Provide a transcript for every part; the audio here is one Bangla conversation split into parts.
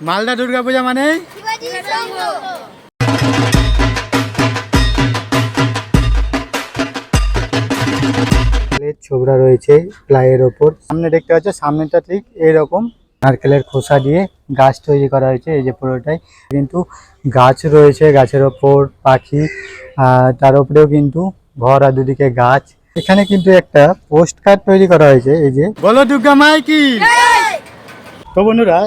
মালদা দুর্গাপূজা মানে? ছোবড়া রয়েছে প্লাইয়ের ওপর। সামনে দেখতে পাচ্ছ সামনেটা ঠিক এইরকম নারকেলের খোসা দিয়ে গাছ তৈরি করা হয়েছে এই যে পুরোটাই। কিন্তু গাছ রয়েছে গাছের ওপর পাখি আর তার উপরেও কিন্তু ঘর আর দুদিকে গাছ। এখানে কিন্তু একটা পোস্ট কার্ড তৈরি করা হয়েছে এই যে। বলো দুর্গা মাই কি? তো বন্ধুরা,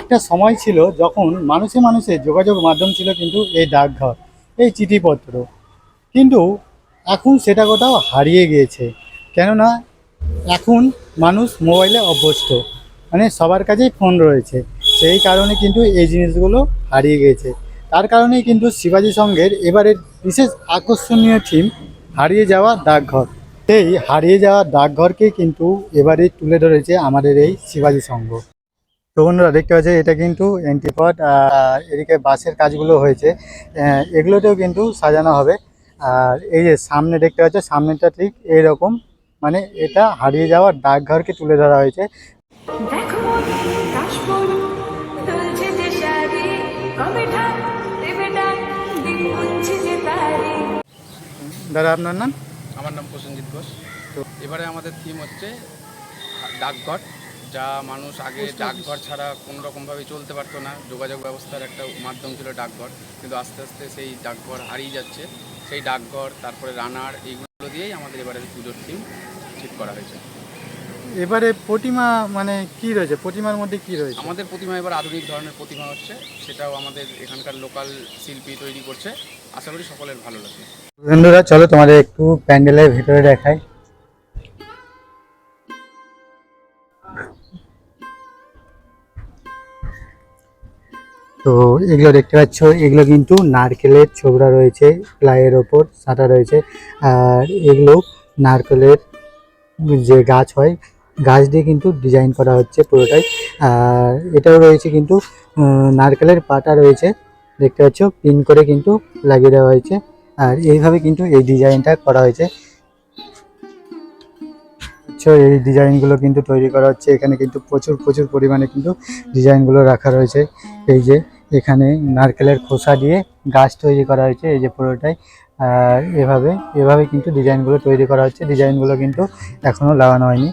একটা সময় ছিল যখন মানুষে মানুষের যোগাযোগ মাধ্যম ছিল কিন্তু এই ডাকঘর, এই চিঠিপত্র। কিন্তু এখন সেটা কোথাও হারিয়ে গিয়েছে। কেননা এখন মানুষ মোবাইলে অভ্যস্ত মানে সবার কাছেই ফোন রয়েছে। সেই কারণে কিন্তু এই জিনিসগুলো হারিয়ে গিয়েছে। তার কারণেই কিন্তু শিবাজি সঙ্গের এবারের বিশেষ আকর্ষণীয় থিম, হারিয়ে যাওয়া ডাকঘর। সেই হারিয়ে যাওয়া ডাকঘরকে কিন্তু এবারে তুলে ধরেছে আমাদের এই শিবাজি সংঘ। তো বন্ধুরা দেখতে পাচ্ছি এটা কিন্তু এন্টিপট আর এদিকে বাসের কাজগুলো হয়েছে। এগুলোতেও কিন্তু সাজানো হবে। আর এই যে সামনে দেখতে পাচ্ছ সামনেটা ঠিক এইরকম। মানে এটা হারিয়ে যাওয়া ডাকঘরকে তুলে ধরা হয়েছে। দাদা আপনার নাম? আমার নাম প্রসেনজিৎ ঘোষ। তো এবারে আমাদের থিম হচ্ছে ডাকঘর। যা মানুষ আগে ডাকঘর ছাড়া কোনো রকমভাবে চলতে পারতো না। যোগাযোগ ব্যবস্থার একটা মাধ্যম ছিল ডাকঘর। কিন্তু আস্তে আস্তে সেই ডাকঘর হারিয়ে যাচ্ছে। সেই ডাকঘর তারপরে রানার এইগুলো দিয়েই আমাদের এবারে পুজোর থিম ঠিক করা হয়েছে। এবারে প্রতিমা মানে কি রয়েছে? প্রতিমার মধ্যে কি রয়েছে? আমাদের প্রতিমা এবার আধুনিক ধরনের প্রতিমা হচ্ছে। সেটাও আমাদের এখানকার লোকাল শিল্পী তৈরি করছে। আশা করি সকলের ভালো লাগবে। বন্ধুরা চলো তোমাদের একটু প্যান্ডেলের ভিতরে দেখাই। তো এগুলো দেখতে পাচ্ছ, এগুলো কিন্তু নারকেলের ছোবড়া রয়েছে, প্লাইয়ের ওপর সাঁটা রয়েছে। আর এগুলো নারকেলের যে গাছ হয়, গাছ দিয়ে কিন্তু ডিজাইন করা হচ্ছে পুরোটাই। আর এটাও রয়েছে কিন্তু নারকেলের পাতা রয়েছে, দেখতে পাচ্ছ, পিন করে কিন্তু লাগিয়ে দেওয়া হয়েছে। আর এইভাবে কিন্তু এই ডিজাইনটা করা হয়েছে। তো এই ডিজাইনগুলো কিন্তু তৈরি করা হচ্ছে। এখানে কিন্তু প্রচুর প্রচুর পরিমাণে কিন্তু ডিজাইনগুলো রাখা রয়েছে। এই যে, এখানে নারকেলের খোসা দিয়ে গাছ তৈরি করা হয়েছে, এই যে পুরোটাই। আর এভাবে এভাবে কিন্তু ডিজাইনগুলো তৈরি করা হচ্ছে। ডিজাইনগুলো কিন্তু এখনও লাগানো হয়নি।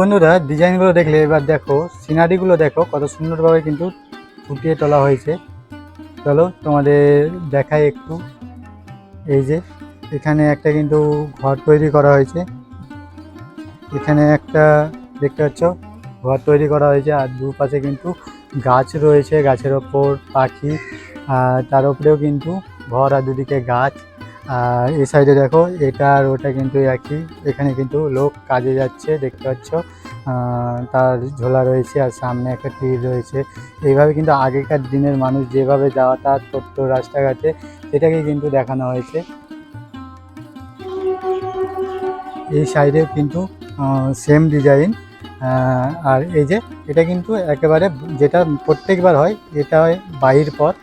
বন্ধুরা, ডিজাইনগুলো দেখলে এবার দেখো, সিনারিগুলো দেখো, কত সুন্দরভাবে কিন্তু ফুটিয়ে তোলা হয়েছে। চলো তোমাদের দেখাই একটু। এই যে, এখানে একটা কিন্তু ঘর তৈরি করা হয়েছে। এখানে একটা দেখতে পাচ্ছ, ঘর তৈরি করা হয়েছে, আর দুপাশে কিন্তু গাছ রয়েছে, গাছের ওপর পাখি, আর তার উপরেও কিন্তু ঘর, আর দুদিকে গাছ। আর এই সাইডে দেখো, এটা আর ওটা কিন্তু একই। এখানে কিন্তু লোক কাজে যাচ্ছে, দেখতে পাচ্ছ। তার ঝোলা রয়েছে আর সামনে একটা তীর রয়েছে। এইভাবে কিন্তু আগেকার দিনের মানুষ যেভাবে যাতায়াত করতো রাস্তাঘাটে, সেটাকে কিন্তু দেখানো হয়েছে। এই সাইডে কিন্তু সেম ডিজাইন আর এই যে, এটা কিন্তু একেবারে যেটা প্রত্যেকবার হয়, এটা হয় বাহির পথ।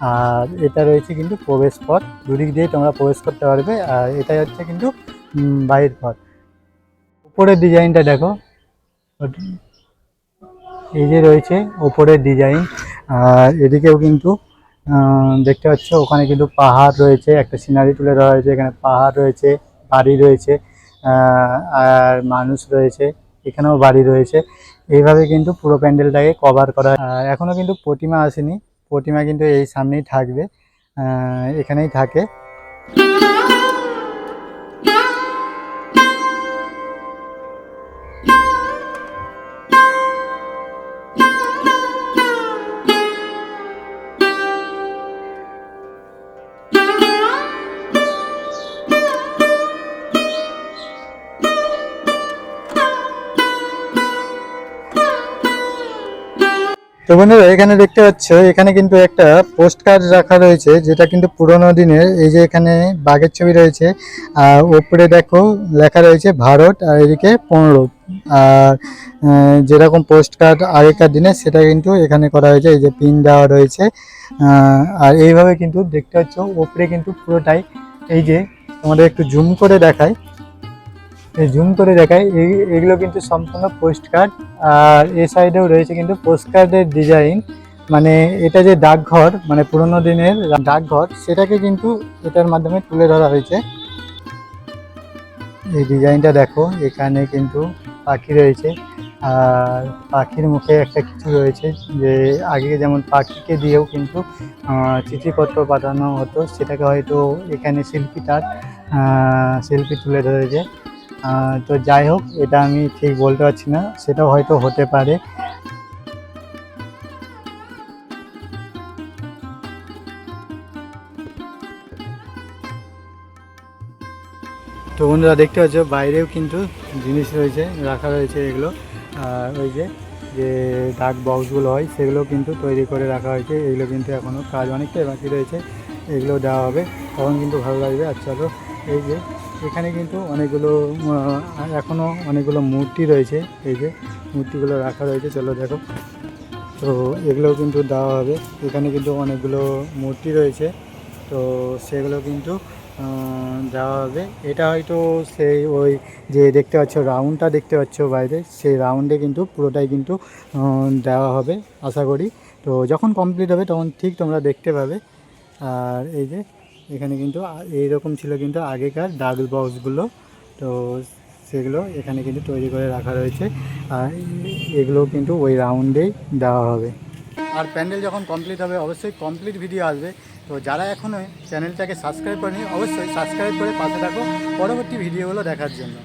আর এটা রয়েছে কিন্তু প্রবেশ পথ। দুদিক দিয়ে তোমরা প্রবেশ করতে পারবে, আর এটা হচ্ছে কিন্তু বাহির পথ। উপরের ডিজাইনটা দেখো। এই যে রয়েছে উপরের ডিজাইন, আর এদিকেও কিন্তু দেখতে পাচ্ছ, ওখানে কিন্তু পাহাড় রয়েছে, একটা সিনারি তুলে ধরা হয়েছে, এখানে পাহাড় রয়েছে, বাড়ি রয়েছে আর মানুষ রয়েছে, এখানেও বাড়ি রয়েছে। এইভাবে কিন্তু পুরো প্যান্ডেলটাকে কভার করা এখনও কিন্তু প্রতিমা আসেনি। প্রতিমা কিন্তু এই সামনেই থাকবে এখানেই থাকে। তো বন্ধুরা, এখানে দেখতে পাচ্ছ, এখানে কিন্তু একটা পোস্ট কার্ড রাখা রয়েছে, যেটা কিন্তু পুরোনো দিনের। এই যে এখানে বাঘের ছবি রয়েছে, আর উপরে দেখো লেখা রয়েছে ভারত, আর এদিকে পনেরো। আর যেরকম পোস্ট কার্ড আগেকার দিনে, সেটা কিন্তু এখানে করা হয়েছে, এই যে পিন দেওয়া রয়েছে। আর এইভাবে কিন্তু দেখতে পাচ্ছ, ওপরে কিন্তু পুরোটাই এই যে তোমাদের একটু জুম করে দেখায়। জুম করে দেখায় এই এগুলো কিন্তু সম্পূর্ণ পোস্ট কার্ড আর এ সাইডেও রয়েছে কিন্তু পোস্ট কার্ডের ডিজাইন মানে এটা যে ডাকঘর মানে পুরোনো দিনের ডাকঘর, সেটাকে কিন্তু এটার মাধ্যমে তুলে ধরা হয়েছে। এই ডিজাইনটা দেখো, এখানে কিন্তু পাখি রয়েছে। আর পাখির মুখে একটা কিছু রয়েছে যে আগে যেমন পাখিকে দিয়েও কিন্তু চিঠিপত্র পাঠানো হতো, সেটাকে হয়তো এখানে শিল্পী তার শিল্পী তুলে ধরেছে। তো যাই হোক, এটা আমি ঠিক বলতে পারছি না, সেটাও হয়তো হতে পারে। তো বন্ধুরা, দেখতে পাচ্ছ, বাইরেও কিন্তু জিনিস রয়েছে, রাখা রয়েছে এগুলো। আর ওই যে যে ডাক বক্সগুলো হয়, সেগুলো কিন্তু তৈরি করে রাখা হয়েছে। এগুলো কিন্তু এখনও কাজ অনেকটাই বাকি রয়েছে, এগুলো দেওয়া হবে। তখন কিন্তু ভালো লাগবে। আর চলো, এই যে এখানে কিন্তু অনেকগুলো এখনও অনেকগুলো মূর্তি রয়েছে। এই যে মূর্তিগুলো রাখা রয়েছে, চলো দেখো। তো এগুলোও কিন্তু দেওয়া হবে। এখানে কিন্তু অনেকগুলো মূর্তি রয়েছে। তো সেগুলো কিন্তু দেওয়া হবে। এটা হয়তো সেই ওই যে দেখতে পাচ্ছ, রাউন্ডটা দেখতে পাচ্ছ বাইরে, সেই রাউন্ডে কিন্তু পুরোটাই কিন্তু দেওয়া হবে, আশা করি। তো যখন কমপ্লিট হবে, তখন ঠিক তোমরা দেখতে পাবে। আর এই যে এখানে কিন্তু এইরকম ছিল কিন্তু আগেকার ডাক বক্সগুলো তো সেগুলো এখানে কিন্তু তৈরি করে রাখা রয়েছে। আর এগুলো কিন্তু ওই রাউন্ডেই দেওয়া হবে। আর প্যান্ডেল যখন কমপ্লিট হবে, অবশ্যই কমপ্লিট ভিডিও আসবে। তো যারা এখনও চ্যানেলটাকে সাবস্ক্রাইব করেনি, অবশ্যই সাবস্ক্রাইব করে পাশে থাকো। পরবর্তী ভিডিওগুলো দেখার জন্য।